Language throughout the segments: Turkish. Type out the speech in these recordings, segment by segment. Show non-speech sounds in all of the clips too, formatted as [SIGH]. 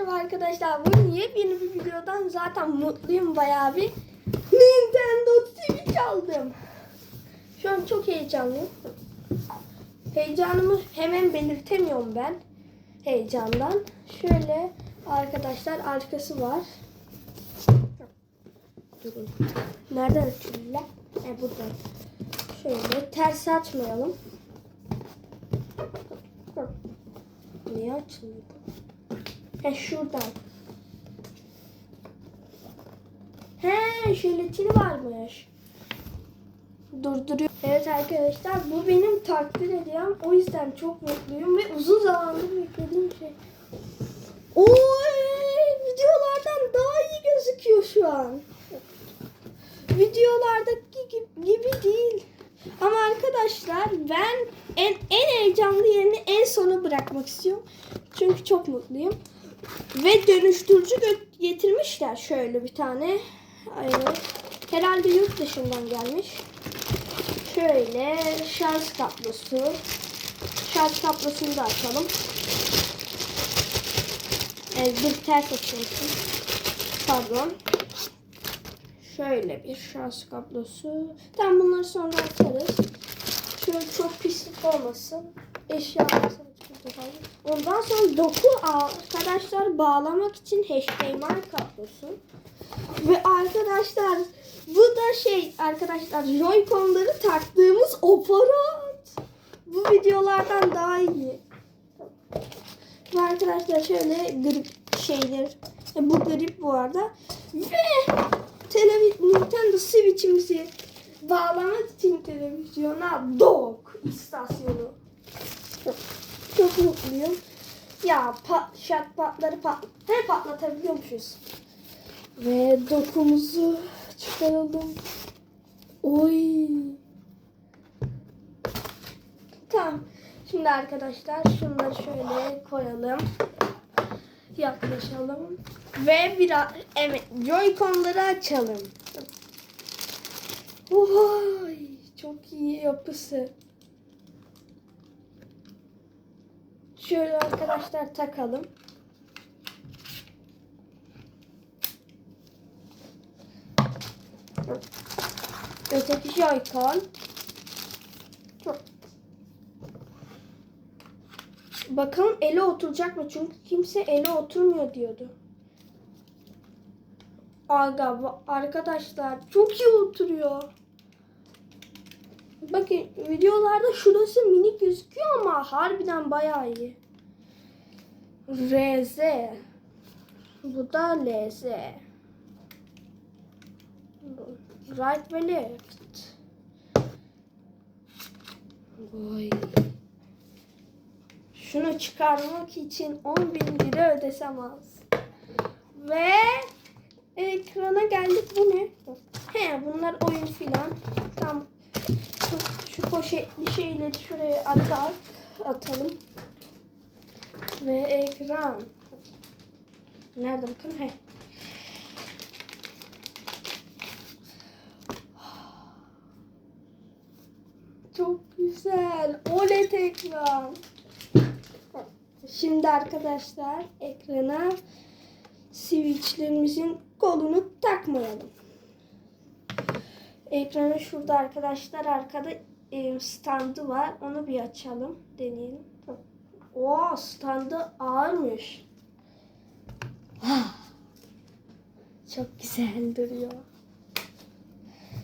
merhaba arkadaşlar. Bugün yepyeni bir videodan zaten mutluyum bayağı bir. Nintendo Switch aldım. Şu an çok heyecanlıyım. Heyecanımı hemen belirtemiyorum ben. Heyecandan. Şöyle arkadaşlar arkası var. Durun. Nereden açılıyor? E buradan. Şöyle ters açmayalım. Niye açılıyor He şuradan. He jelatini varmış. Durduruyor. Evet arkadaşlar bu benim takdir hediyem. O yüzden çok mutluyum ve uzun zamandır beklediğim şey. Oy videolardan daha iyi gözüküyor şu an. Videolardaki gibi değil. Ama arkadaşlar ben en en heyecanlı yerini en sona bırakmak istiyorum. Çünkü çok mutluyum. Ve dönüştürücü getirmişler şöyle bir tane. Evet. Herhalde yurt dışından gelmiş. Şöyle şarj kablosu. Şarj kablosunu da açalım. Evet, dur ters açıyorsun. Pardon. Şöyle bir şarj kablosu. Tamam bunları sonra atarız. Şöyle çok pislik olmasın. Eşya Ondan sonra doku arkadaşlar bağlamak için HDMI kablosu. Ve arkadaşlar bu da şey arkadaşlar Joy-Con'ları taktığımız aparat. Bu videolardan daha iyi. Ve arkadaşlar şöyle grip şeyler. E, bu grip bu arada. Ve televiz Nintendo Switch'imizi bağlamak için televizyona dock istasyonu. Çok, mutluyum. Ya pat, şart patları pat, he patlatabiliyormuşuz. Ve dokumuzu çıkaralım. Oy. Tamam. Şimdi arkadaşlar şunları şöyle koyalım. Yaklaşalım. Ve biraz evet Joy-Con'ları açalım. Oy, çok iyi yapısı. Şöyle arkadaşlar takalım. Öteki. Çok. Bakalım ele oturacak mı? Çünkü kimse ele oturmuyor diyordu. Aga arkadaşlar çok iyi oturuyor. Bakın videolarda şurası minik gözüküyor ama harbiden bayağı iyi. RZ. Bu da LZ. Right ve left. Vay. Şunu çıkarmak için 10 bin lira ödesem az. Ve ekrana geldik. Bu ne? He bunlar oyun filan. Tam şu, şu poşetli şeyleri şuraya atar, atalım. Ve ekran. Nerede bakın? He. Çok güzel. OLED ekran. Şimdi arkadaşlar ekrana switchlerimizin kolunu takmayalım. Ekranı şurada arkadaşlar arkada e, standı var. Onu bir açalım. Deneyelim. Oo standı ağırmış. [SIGHS] Çok güzel duruyor.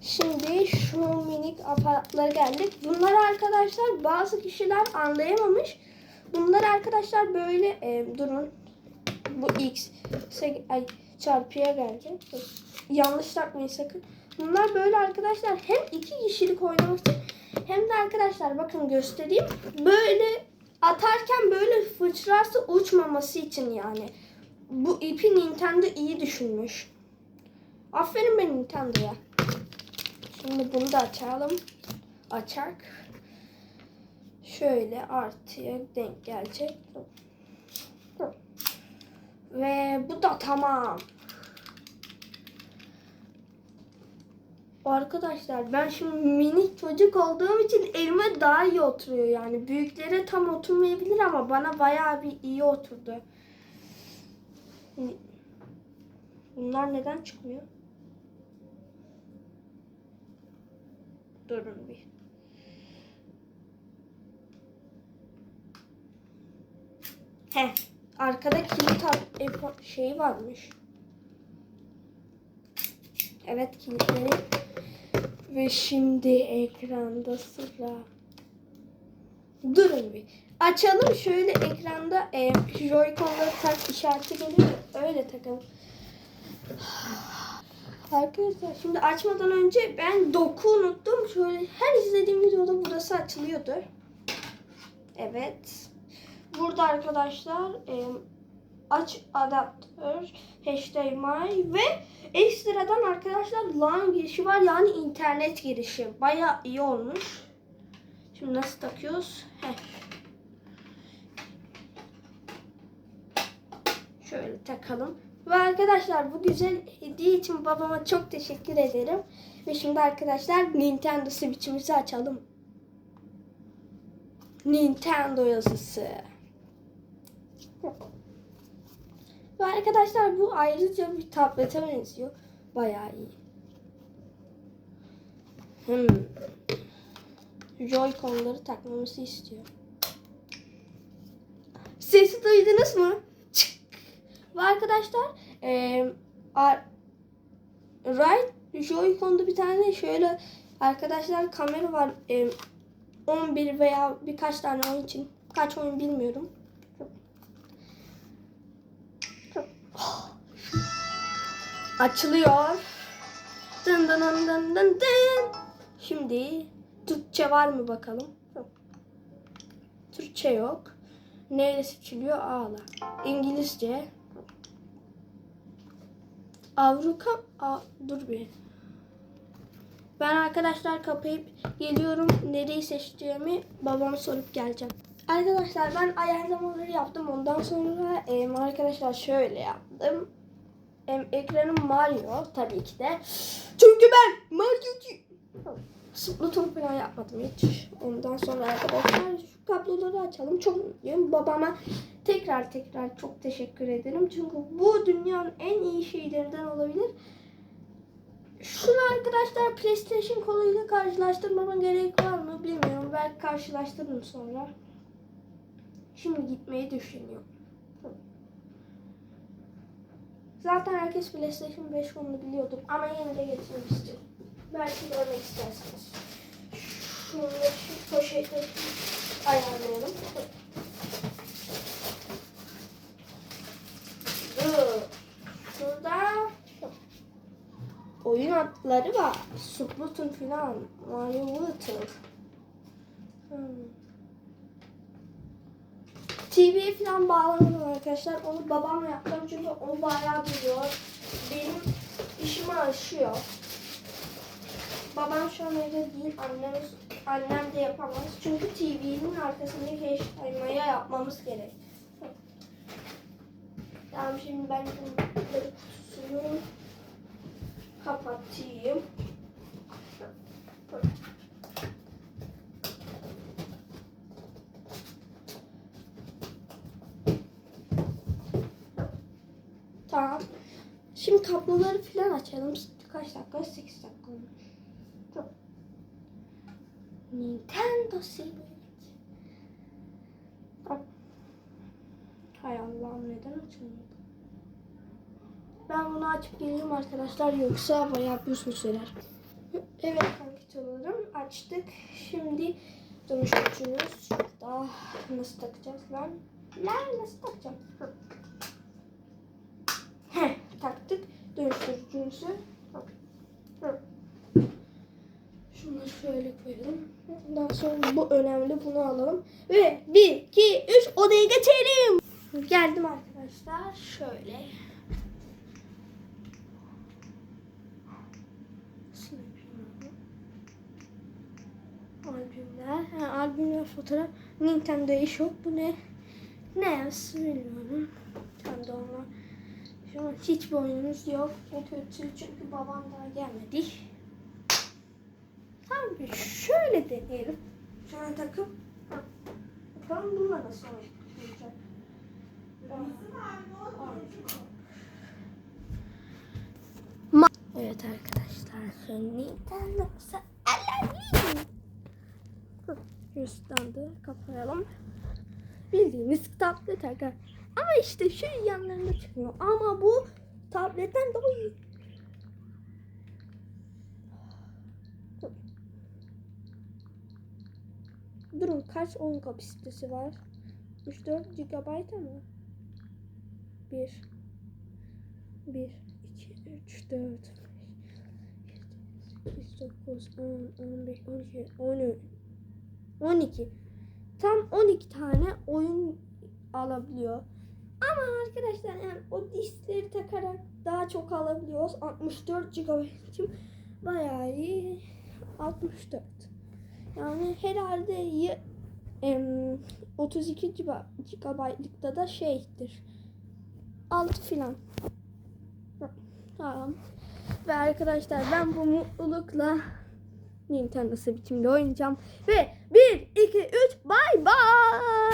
Şimdi şu minik aparatlara geldik. Bunlar arkadaşlar bazı kişiler anlayamamış. Bunlar arkadaşlar böyle e, durun. Bu x ay, çarpıya gelecek. Yanlış takmayın sakın. Bunlar böyle arkadaşlar hem iki kişilik oynamak için hem de arkadaşlar bakın göstereyim. Böyle atarken böyle fıçrarsa uçmaması için yani. Bu ipi Nintendo iyi düşünmüş. Aferin ben Nintendo'ya. Şimdi bunu da açalım. Açak. Şöyle artıya denk gelecek. Ve bu da tamam. Arkadaşlar ben şimdi minik çocuk olduğum için elime daha iyi oturuyor yani. Büyüklere tam oturmayabilir ama bana bayağı bir iyi oturdu. Bunlar neden çıkmıyor? Durun bir. He, arkada kilit şeyi varmış. Evet kilitleri. Ve şimdi ekranda sıra. Durun bir. Açalım şöyle ekranda e, Joy-Con'ları tak işareti geliyor. Öyle takalım. [SIGHS] Arkadaşlar şimdi açmadan önce ben doku unuttum. Şöyle her izlediğim videoda burası açılıyordur. Evet. Burada arkadaşlar e, aç adaptör HDMI ve ekstradan arkadaşlar LAN girişi var yani internet girişi. Baya iyi olmuş. Şimdi nasıl takıyoruz? Heh. Şöyle takalım. Ve arkadaşlar bu güzel hediye için babama çok teşekkür ederim. Ve şimdi arkadaşlar Nintendo Switch'imizi açalım. Nintendo yazısı. Ve arkadaşlar bu ayrıca bir tablete benziyor. Bayağı iyi. Hmm. Joy-Con'ları takmamızı istiyor. Sesi duydunuz mu? Çık. Ve arkadaşlar eee ar- right Joy-Con'da bir tane şöyle arkadaşlar kamera var. Eee, 11 veya birkaç tane oyun için. Kaç oyun bilmiyorum. Açılıyor. Dın dın dın dın dın dın. Şimdi Türkçe var mı bakalım? Türkçe yok. Neyle seçiliyor? Ağla. İngilizce. Avrupa... Aa, dur bir. Ben arkadaşlar kapayıp geliyorum. Nereyi seçeceğimi babama sorup geleceğim. Arkadaşlar ben ayarlamaları yaptım. Ondan sonra em, arkadaşlar şöyle yaptım. Em, ekranım Mario tabii ki de. Çünkü ben Mario'cu. Splatoon falan yapmadım hiç. Ondan sonra arkadaşlar şu kabloları açalım. Çok mutluyum. Babama tekrar tekrar çok teşekkür ederim. Çünkü bu dünyanın en iyi şeylerinden olabilir. Şunu arkadaşlar PlayStation koluyla karşılaştırmama gerek var mı bilmiyorum. Belki karşılaştırırım sonra. Şimdi gitmeyi düşünüyorum. Zaten herkes PlayStation 5 konulu biliyordur ama yine de getirmek istiyorum. Belki görmek istersiniz. Şunu şu poşete ayarlayalım. Şurada oyun adları var. Splatoon falan. Mario Water. Hmm. TV'ye falan bağlamadım arkadaşlar. Onu babamla yaptım çünkü o bayağı biliyor. Benim işimi aşıyor. Babam şu an evde değil. Annem, annem de yapamaz. Çünkü TV'nin arkasındaki HDMI'ye yapmamız gerek. Tamam şimdi ben bunları kutusunu kapatayım. Tamam. Şimdi kabloları falan açalım. Kaç dakika? 8 dakika. Çok. Nintendo Switch. Bak. Hay Allah'ım neden açılmıyor? Ben bunu açıp geleyim arkadaşlar yoksa bayağı bir sürer. Evet kankiçolarım açtık. Şimdi dönüştürücümüz şurada. Nasıl takacağız lan? Lan nasıl takacağım? Taktık dönüştürücümüzü. Şunu şöyle koyalım. Ondan sonra bu önemli bunu alalım. Ve 1, 2, 3 odaya geçelim. Geldim arkadaşlar. Şöyle. Albümler. Ha, albümler fotoğraf. Nintendo eShop. Bu ne? Ne bilmiyorum. Nintendo onlar. Şu an hiç boyunumuz yok. O kötü çünkü babam daha gelmedi. Sanki şöyle deneyelim. Şöyle takıp bakalım bununla nasıl olacak. Evet arkadaşlar. Nintendo Aladdin. Üstten de kapayalım. Bildiğiniz tablet arkadaşlar. Ama işte şu yanlarında çıkmıyor. Ama bu tabletten daha iyi. Durun kaç oyun kapasitesi var? 64 GB mı? 1 1 2 3 4 8 9 10 11 12 13 12 Tam 12 tane oyun alabiliyor. Ama arkadaşlar yani o diskleri takarak daha çok alabiliyoruz. 64 GB için bayağı iyi. 64. Yani herhalde y- em, 32 GB'lıkta da şeydir. 6 filan. Tamam. Ve arkadaşlar ben bu mutlulukla Nintendo Switch'imde oynayacağım. Ve 1, 2, 3 bay bay.